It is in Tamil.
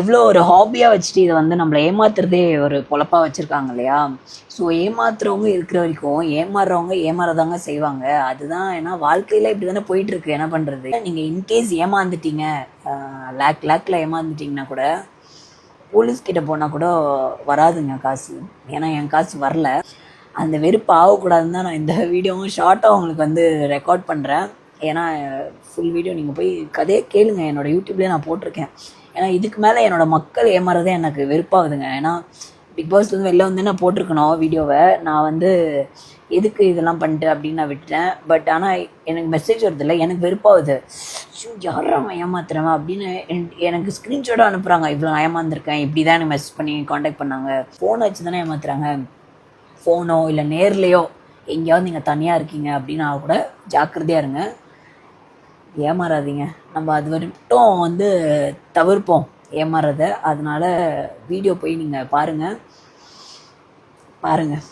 எவ்வளோ ஒரு ஹாபியாக வச்சுட்டு இதை வந்து நம்மளை ஏமாத்துறதே ஒரு பொழப்பாக வச்சுருக்காங்க இல்லையா? ஸோ ஏமாத்துறவங்க இருக்கிற வரைக்கும் ஏமாறுறவங்க ஏமாறதாங்க செய்வாங்க. அதுதான் ஏன்னா வாழ்க்கையில் இப்படி தானே போயிட்டுருக்கு. என்ன பண்ணுறது நீங்கள் இன்கேஸ் ஏமாந்துட்டீங்க லேக் லேக்கில் ஏமாந்துட்டீங்கன்னா கூட போலீஸ்கிட்ட போனால் கூட வராதுங்க காசு. ஏன்னா என் காசு வரல. அந்த வெறுப்பு ஆகக்கூடாதுன்னு தான் நான் இந்த வீடியோவும் ஷார்ட்டாக உங்களுக்கு வந்து ரெக்கார்ட் பண்ணுறேன் ஏன்னா ஃபுல் வீடியோ நீங்கள் போய் கதையே கேளுங்க. என்னோடய யூடியூப்லேயே நான் போட்டிருக்கேன். ஏன்னா இதுக்கு மேலே என்னோட மக்கள் ஏமாறதே எனக்கு வெறுப்பாகுதுங்க. ஏன்னா பிக் பாஸ் வந்து வெளில வந்து நான் போட்டிருக்கணும் வீடியோவை. நான் வந்து எதுக்கு இதெல்லாம் பண்ணிட்டு அப்படின்னு நான் விட்டுட்டேன். பட் ஆனால் எனக்கு மெசேஜ் வருதில்ல எனக்கு வெறுப்பாகுது. ஷூ யாரும் அவன் ஏமாத்துறவன் அப்படின்னு என்- எனக்கு ஸ்க்ரீன்ஷாட்டாக அனுப்புகிறாங்க இவ்வளோ நான் ஏமாந்துருக்கேன். இப்படி தான் எனக்கு மெசேஜ் பண்ணி காண்டாக்ட் பண்ணாங்க. ஃபோனை வச்சு தானே ஏமாத்துறாங்க. ஃபோனோ இல்லை நேர்லேயோ எங்கேயாவது நீங்கள் தனியாக இருக்கீங்க அப்படின்னா கூட ஜாக்கிரதையாக இருங்க. ஏமாறாதீங்க. நம்ம அது வரைக்கும் வந்து தவிர்ப்போம் ஏமாறத. அதனால வீடியோ போய் நீங்கள் பாருங்கள் பாருங்கள்